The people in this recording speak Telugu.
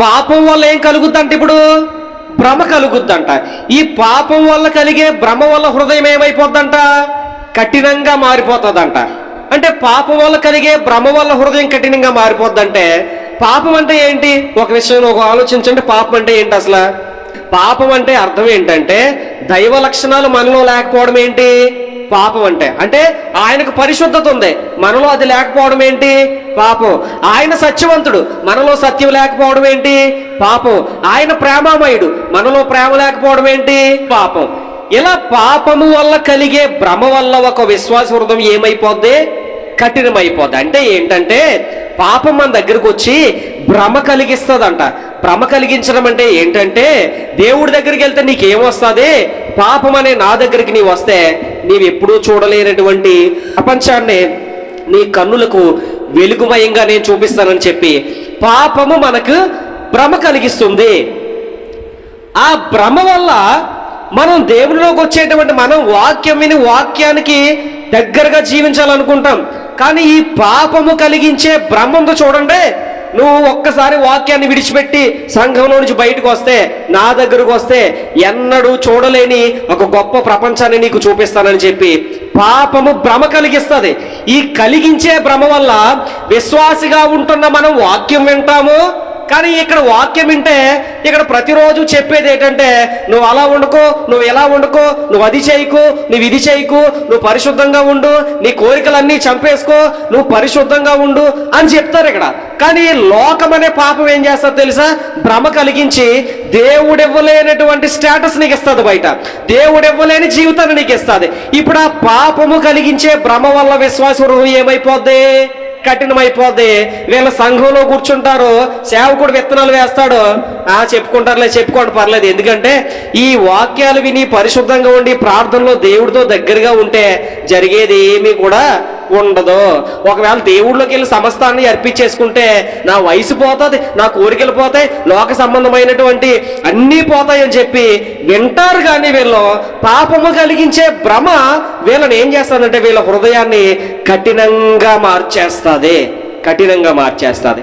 పాపం వల్ల ఏం కలుగుద్దంట ఇప్పుడు? భ్రమ కలుగుద్దంట. ఈ పాపం వల్ల కలిగే భ్రమ వల్ల హృదయం ఏమైపోద్దంట? కఠినంగా మారిపోతుందంట. అంటే పాపం వల్ల కలిగే భ్రమ వల్ల హృదయం కఠినంగా మారిపోద్దంటే పాపం అంటే ఏంటి? ఒక విషయం ఒక ఆలోచించండి. పాపం అంటే ఏంటి అసలు? పాపం అంటే అర్థం ఏంటంటే దైవ లక్షణాలు మనలో లేకపోవడం ఏంటి? పాపం అంటే. అంటే ఆయనకు పరిశుద్ధత ఉంది. మనలో అది లేకపోవడం ఏంటి? పాపం. ఆయన సత్యవంతుడు. మనలో సత్యం లేకపోవడం ఏంటి? పాపం. ఆయన ప్రేమామయుడు. మనలో ప్రేమ లేకపోవడం ఏంటి? పాపం. ఇలా పాపము వల్ల కలిగే భ్రమ వల్ల ఒక విశ్వాస హృదయం ఏమైపోద్ది? కఠినమైపోద్ది. అంటే ఏంటంటే పాపం మన దగ్గరకు వచ్చి భ్రమ కలిగిస్తుందంట. భ్రమ కలిగించడం అంటే ఏంటంటే దేవుడి దగ్గరికి వెళ్తే నీకేమొస్తుంది? పాపం అనే నా దగ్గరికి నీవు వస్తే నీవు ఎప్పుడూ చూడలేనటువంటి ప్రపంచాన్ని నీ కన్నులకు వెలుగుమయంగా నేను చూపిస్తానని చెప్పి పాపము మనకు భ్రమ కలిగిస్తుంది. ఆ భ్రమ వల్ల మనం దేవునిలోకి వచ్చేటువంటి మనం వాక్యం విని వాక్యానికి దగ్గరగా జీవించాలనుకుంటాం. కానీ ఈ పాపము కలిగించే భ్రమ ఉందో చూడండి. నువ్వు ఒక్కసారి వాక్యాన్ని విడిచిపెట్టి సంఘంలో నుంచి బయటకు వస్తే నా దగ్గరకు వస్తే ఎన్నడూ చూడలేని ఒక గొప్ప ప్రపంచాన్ని నీకు చూపిస్తానని చెప్పి పాపము భ్రమ కలిగిస్తుంది. ఈ కలిగించే భ్రమ వల్ల విశ్వాసిగా ఉంటున్న మనం వాక్యం వింటాము? కానీ ఇక్కడ వాక్యం వింటే ఇక్కడ ప్రతిరోజు చెప్పేది ఏంటంటే నువ్వు అలా వండుకో నువ్వు ఎలా వండుకో నువ్వు అది చేయకు నువ్వు ఇది చేయకు నువ్వు పరిశుద్ధంగా ఉండు నీ కోరికలన్నీ చంపేసుకో నువ్వు పరిశుద్ధంగా ఉండు అని చెప్తారు ఇక్కడ. కానీ లోకం అనే పాపం ఏం చేస్తారు తెలుసా? భ్రమ కలిగించి దేవుడు ఇవ్వలేనటువంటి స్టేటస్ నీకు ఇస్తుంది బయట. దేవుడు ఇవ్వలేని జీవితాన్ని నీకు ఇస్తుంది ఇప్పుడు ఆ పాపము కలిగించే భ్రమ వల్ల విశ్వాసం ఏమైపోద్ది? కఠినమైపోద్ది. వీళ్ళ సంఘంలో కూర్చుంటారు. సేవకుడు విత్తనాలు వేస్తాడు. ఆ చెప్పుకుంటారులే చెప్పుకోండి పర్లేదు. ఎందుకంటే ఈ వాక్యాలు విని పరిశుద్ధంగా ఉండి ప్రార్థనలో దేవుడితో దగ్గరగా ఉంటే జరిగేది ఏమీ కూడా ఉండదు. ఒకవేళ దేవుడిలోకి వెళ్ళి సమస్తాన్ని అర్పించేసుకుంటే నా వయసు పోతుంది నా కోరికలు పోతాయి లోక సంబంధమైనటువంటి అన్నీ పోతాయని చెప్పి వింటారు కానీ వీళ్ళు పాపము కలిగించే భ్రమ వీళ్ళని ఏం చేస్తుందంటే వీళ్ళ హృదయాన్ని కఠినంగా మార్చేస్తుంది. కఠినంగా మార్చేస్తుంది.